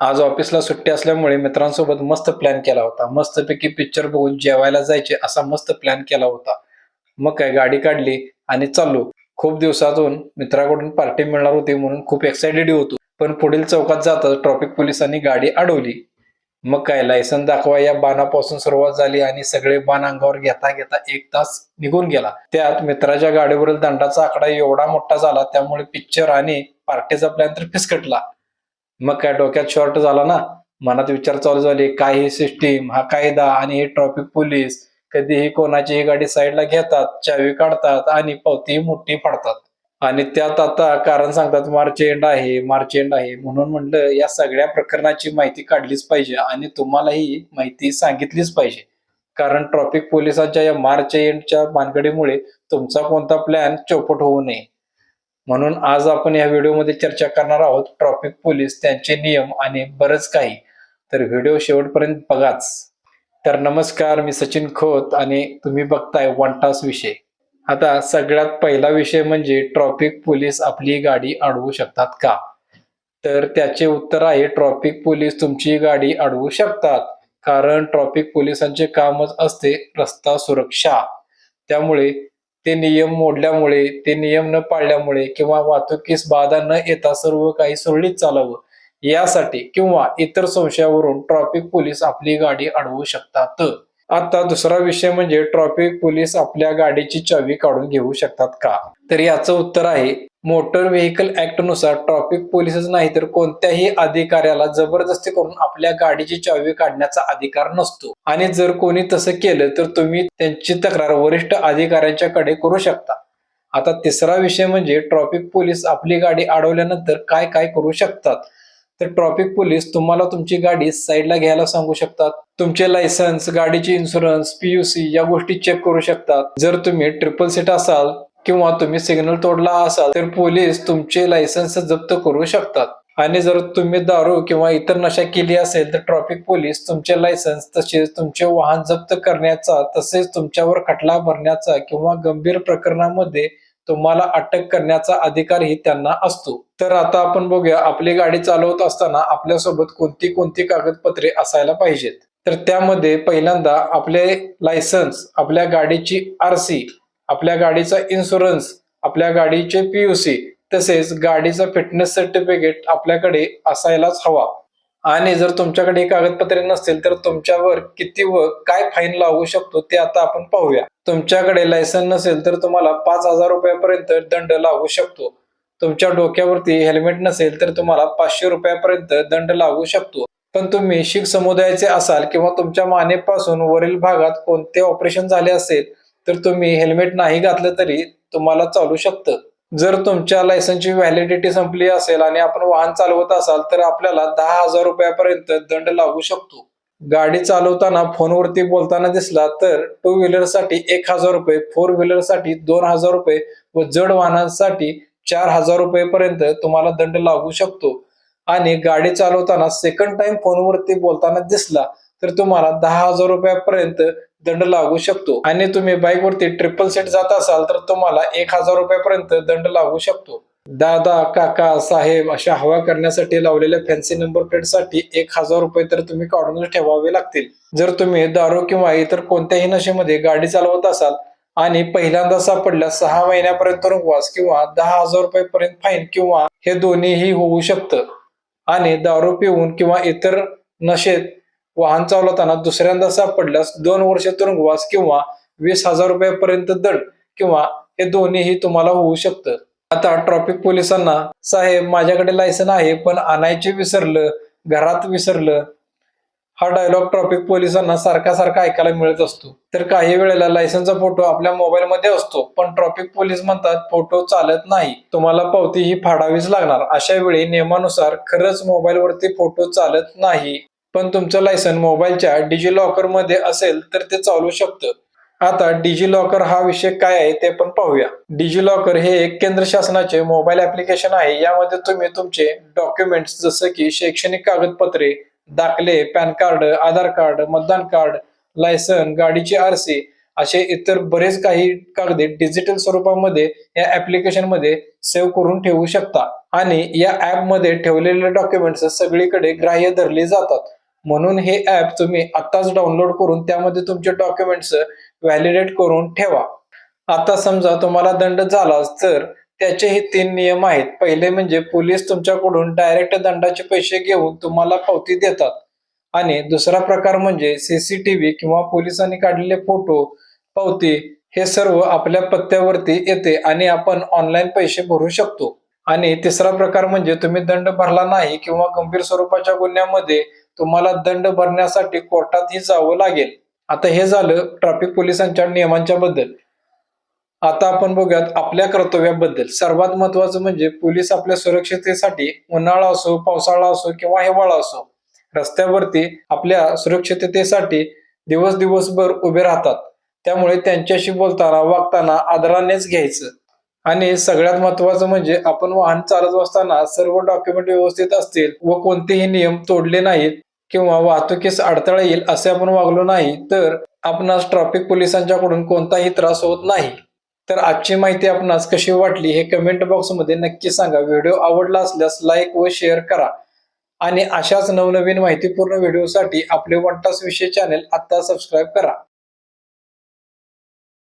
आज ऑफिसला सुट्टी असल्यामुळे मित्रांसोबत मस्त प्लॅन केला होता. मस्तपैकी पिक्चर बघून जेवायला जायचे असा मस्त प्लॅन केला होता. मग काय गाडी काढली आणि चाललो. खूप दिवसातून मित्राकडून पार्टी मिळणार होती म्हणून खूप एक्साइटेड होतो. पण पुढील चौकात जाताच ट्रॉफिक पोलिसांनी गाडी अडवली. मग काय लायसन दाखवा या बाणापासून सुरुवात झाली आणि सगळे बाण अंगावर घेता घेता एक तास निघून गेला. त्यात मित्राच्या गाडीवरील दंडाचा आकडा एवढा मोठा झाला त्यामुळे पिक्चर आणि पार्टीचा प्लॅन तर फिसकटला. मग काय डोक्यात शॉर्ट झाला ना मनात विचार चालू झाले काय ही सिस्टीम हा कायदा आणि हे ट्रॉफिक पोलीस कधीही कोणाची ही गाडी साईडला घेतात चावी काढतात आणि पावती मोठी फाडतात. आणि त्यात आता कारण सांगतात मार्च एंड आहे मार्च एंड आहे. म्हणून म्हणलं या सगळ्या प्रकरणाची माहिती काढलीच पाहिजे आणि तुम्हालाही माहिती सांगितलीच पाहिजे. कारण ट्रॉफिक पोलिसांच्या या मार्च एंडच्या मानगडीमुळे तुमचा कोणता प्लॅन चौपट होऊ नये. म्हणून आज आपण या व्हिडिओमध्ये चर्चा करणार आहोत ट्रॉफिक पोलीस त्यांचे नियम आणि बरंच काही. तर व्हिडिओ शेवटपर्यंत बघाच. तर नमस्कार मी सचिन खोत आणि तुम्ही बघताय वन टास विषय. आता सगळ्यात पहिला विषय म्हणजे ट्रॉफिक पोलीस आपली गाडी अडवू शकतात का? तर त्याचे उत्तर आहे ट्रॉफिक पोलीस तुमची गाडी अडवू शकतात. कारण ट्रॉफिक पोलिसांचे कामच असते रस्ता सुरक्षा. त्यामुळे ते नियम मोडल्यामुळे ते नियम न पाळल्यामुळे किंवा वाहतुकीस बाधा न येता सर्व काही सुरळीत चालावं यासाठी किंवा इतर संशयावरून ट्रॉफिक पोलीस आपली गाडी अडवू शकतात. आता दुसरा विषय म्हणजे ट्रॉफिक पोलीस आपल्या गाडीची चावी काढून घेऊ शकतात का? तर याचं उत्तर आहे मोटर व्हेकल ऍक्टनुसार ट्रॉफिक पोलीसच नाही तर कोणत्याही अधिकाऱ्याला जबरदस्ती करून आपल्या गाडीची चावी काढण्याचा अधिकार नसतो. आणि जर कोणी तसं केलं तर तुम्ही त्यांची तक्रार वरिष्ठ अधिकाऱ्यांच्याकडे करू शकता. आता तिसरा विषय म्हणजे ट्रॉफिक पोलीस आपली गाडी अडवल्यानंतर काय काय करू शकतात? तर ट्रॉफिक पोलीस तुम्हाला तुमची गाडी साईडला घ्यायला सांगू शकतात. तुमचे लायसन्स गाडीचे इन्शुरन्स पीयूसी या गोष्टी चेक करू शकतात. जर तुम्ही ट्रिपल सीट असाल किंवा तुम्ही सिग्नल तोडला असाल तर पोलीस तुमचे लायसन्स जप्त करू शकतात. आणि जर तुम्ही दारू किंवा इतर नशा केली असेल तर ट्रॅफिक पोलीस तुमचे लायसन्स तसेच तुमचे वाहन जप्त करण्याचा तसेच तुमच्यावर खटला भरण्याचा किंवा गंभीर प्रकरणामध्ये तुम्हाला अटक करण्याचा अधिकारही त्यांना असतो. तर आता आपण बघूया आपली गाडी चालवत असताना आपल्यासोबत कोणती कोणती कागदपत्रे असायला पाहिजेत? तर त्यामध्ये पहिल्यांदा आपले लायसन्स आपल्या गाडीची आरसी आपल्या गाडीचा इन्शुरन्स आपल्या गाडीचे पीयूसी तसेच गाडीचा फिटनेस सर्टिफिकेट आपल्याकडे असायलाच हवा. आणि जर तुमच्याकडे कागदपत्रे नसतील तर तुमच्यावर किती व काय फाईन लागू शकतो ते आता आपण पाहूया. तुमच्याकडे लायसन नसेल तर तुम्हाला पाच हजार रुपयापर्यंत दंड लागू शकतो. तुमच्या डोक्यावरती हेल्मेट नसेल तर तुम्हाला पाचशे रुपयापर्यंत दंड लागू शकतो. पण तुम्ही शीख समुदायाचे असाल किंवा तुमच्या मानेपासून वरील भागात कोणते ऑपरेशन झाले असेल तर तुम्ही हेल्मेट नाही घातलं तरी तुम्हाला चालू शकतं. जर तुमच्या लायसनची व्हॅलिडिटी संपली असेल आणि आपण वाहन चालवत असाल तर आपल्याला दहा हजार रुपयापर्यंत दंड लागू शकतो. गाडी चालवताना फोनवरती बोलताना दिसला तर टू व्हीलरसाठी एक हजार रुपये फोर व्हीलरसाठी दोन हजार रुपये व जड वाहनांसाठी चार हजार रुपयेपर्यंत तुम्हाला दंड लागू शकतो. आणि गाडी चालवताना सेकंड टाइम फोनवरती बोलताना दिसला तर तुम्हाला दहा हजार रुपयापर्यंत दंड लागू शकतो. आणि तुम्ही बाईकवरती ट्रिपल सीट जात असाल तर तुम्हाला एक हजार रुपयापर्यंत दंड लागू शकतो. दादा काका साहेब अशा हवा करण्यासाठी लावलेल्या फॅन्सी नंबर प्लेटसाठी एक हजार रुपये तर तुम्ही काढूनच ठेवावे लागतील. जर तुम्ही दारू किंवा इतर कोणत्याही नशेमध्ये गाडी चालवत असाल आणि पहिल्यांदा सापडल्यास सहा महिन्यापर्यंत तुरुंगवास किंवा दहा हजार रुपयेपर्यंत फाईन किंवा हे दोन्हीही होऊ शकतं. आणि दारू पिऊन किंवा इतर नशेत वाहन चालवताना दुसऱ्यांदा सापडल्यास दोन वर्ष तुरुंगवास किंवा वीस हजार रुपयापर्यंत दंड किंवा हे दोन्हीही तुम्हाला होऊ शकतं. आता ट्रॅफिक पोलिसांना साहेब माझ्याकडे लायसन आहे पण आणायचे विसरलं घरात विसरलं. हा डायलॉग ट्रॉफिक पोलिसांना सारखा सारखा ऐकायला मिळत असतो. तर काही वेळेला लायसनचा फोटो आपल्या मोबाईल मध्ये असतो पण ट्रॉफिक पोलीस म्हणतात फोटो चालत नाही. तुम्हाला पावती ही फाडावीच लागणार. अशा वेळी नियमानुसार खरंच मोबाईल वरती फोटो चालत नाही. पण तुमचं लायसन मोबाईलच्या डिजी मध्ये असेल तर ते चालू शकतं. आता डिजी लॉकर हा विषय काय आहे ते पण पाहूया. डिजी लॉकर हे एक केंद्र शासनाचे मोबाईल ऍप्लिकेशन आहे. यामध्ये तुम्ही तुमचे डॉक्युमेंट्स जसं की शैक्षणिक कागदपत्रे दाखले पॅन कार्ड आधार कार्ड मतदान कार्ड लायसन गाडीची आरसी असे इतर बरेच काही कागदे डिजिटल स्वरूपामध्ये या ऍप्लिकेशनमध्ये सेव्ह करून ठेवू शकता. आणि या ऍपमध्ये ठेवलेले डॉक्युमेंट्स सगळीकडे ग्राह्य धरले जातात. म्हणून हे ऍप तुम्ही आताच डाउनलोड करून त्यामध्ये तुमचे डॉक्युमेंट्स व्हॅलिडेट करून ठेवा. आता समजा तुम्हाला दंड झालाच तर त्याचे हे तीन नियम आहेत. पहिले म्हणजे पोलीस तुमच्याकडून डायरेक्ट दंडाचे पैसे घेऊन तुम्हाला पावती देतात. आणि दुसरा प्रकार म्हणजे सीसीटीव्ही किंवा पोलिसांनी काढलेले फोटो पावती हे सर्व आपल्या पत्त्यावरती येते आणि आपण ऑनलाईन पैसे भरू शकतो. आणि तिसरा प्रकार म्हणजे तुम्ही दंड भरला नाही किंवा गंभीर स्वरूपाच्या गुन्ह्यामध्ये तुम्हाला दंड भरण्यासाठी कोर्टातही जावं लागेल. आता हे झालं ट्रॅफिक पोलिसांच्या नियमांच्या बद्दल. आता आपण बघूयात आपल्या कर्तव्याबद्दल. सर्वात महत्वाचं म्हणजे पोलीस आपल्या सुरक्षिततेसाठी उन्हाळा असो पावसाळा असो किंवा हिवाळा असो रस्त्यावरती आपल्या सुरक्षिततेसाठी दिवस दिवसभर उभे राहतात. त्यामुळे त्यांच्याशी बोलताना वागताना आदरानेच घ्यायचं. आणि सगळ्यात महत्वाचं म्हणजे आपण वाहन चालत असताना सर्व डॉक्युमेंट व्यवस्थित असतील व कोणतेही नियम तोडले नाहीत किंवा वाहतुकीस अडथळा येईल असे आपण वागलो नाही तर आपणास ट्रॅफिक पोलिसांच्याकडून कोणताही त्रास होत नाही. तर आजची माहिती आपणास कशी वाटली हे कमेंट बॉक्समध्ये नक्की सांगा. व्हिडिओ आवडला असल्यास लाईक व शेअर करा. आणि अशाच नवनवीन माहितीपूर्ण व्हिडिओसाठी आपले वनटास विषय चॅनेल आता सबस्क्राईब करा.